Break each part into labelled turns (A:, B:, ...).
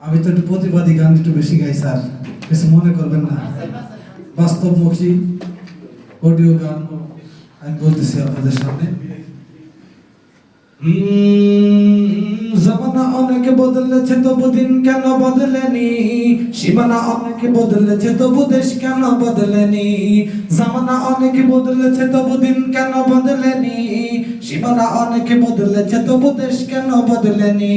A: আমি তো একটু প্রতিবাদী গান একটু বেশি গাই, স্যার। কিছু মনে করবেন না। বাস্তবমুখী অডিও গান আমি বলতেছি আপনাদের সামনে। অনেক বদলেছে, তবু দিন কেন বদলেনি? সীমানা অনেক বদলেছে, তবু দেশ কেন বদলেনি? জামানা অনেক বদলেছে, তবু দিন কেন বদলেনি? সীমানা অনেক বদলেছে, তবু দেশ কেন বদলেনি?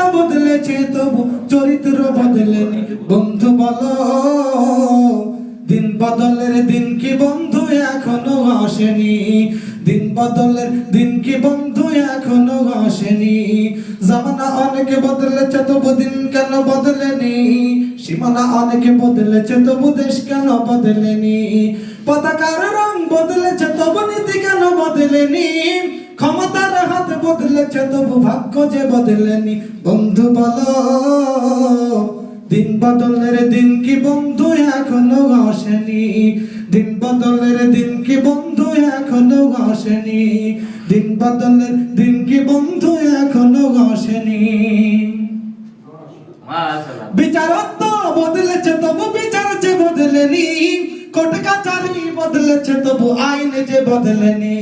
A: বয়সটা বদলেছে, তবু চরিত্র বদলেনি। বন্ধু বলো, দিন বদলের দিন কি বন্ধু এখনও আসেনি? দিন বদলের দিন কি বন্ধু এখনও আসেনি? জামানা অনেকে বদলেছে, তবু দিন কেন বদলেনি? সীমানা অনেকে বদলেছে, তবু দেশ কেন বদলেনি? পতাকার রং বদলেছে, তবু নীতি কেন বদলেনি? ক্ষমতার বদলেছে তবু ভাগ্য যে বদলেনি বন্ধু বলো দিন বদলের দিন কি বন্ধু এখনও আসেনি দিন বদলের দিন কি বন্ধু এখনও আসেনি দিন বদলের দিন কি বন্ধু এখনও আসেনি বিচারত্ব বদলেছে তবু বিচার যে বদলেনি। কোর্ট কাচারি বদলেছে তবু আইন যে বদলেনি।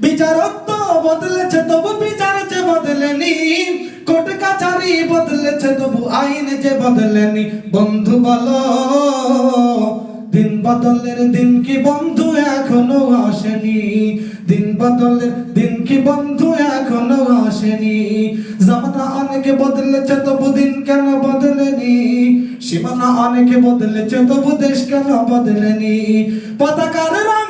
A: বিচারত্ব বদলেছে, তবু বিচার যে বদলেনি। কোর্ট কাচারি বদলেছে, তবু আইন যে বদলেনি। বন্ধু বলো, দিন বদলের দিন কি বন্ধু এখনও আসেনি? দিন বদলের দিন কি বন্ধু এখনও আসেনি? জামানা অনেকে বদলেছে, তবু দিন কেন বদলেনি? সীমানা অনেকে বদলেছে, তবু দেশ কেন বদলেনি? পতাকার রং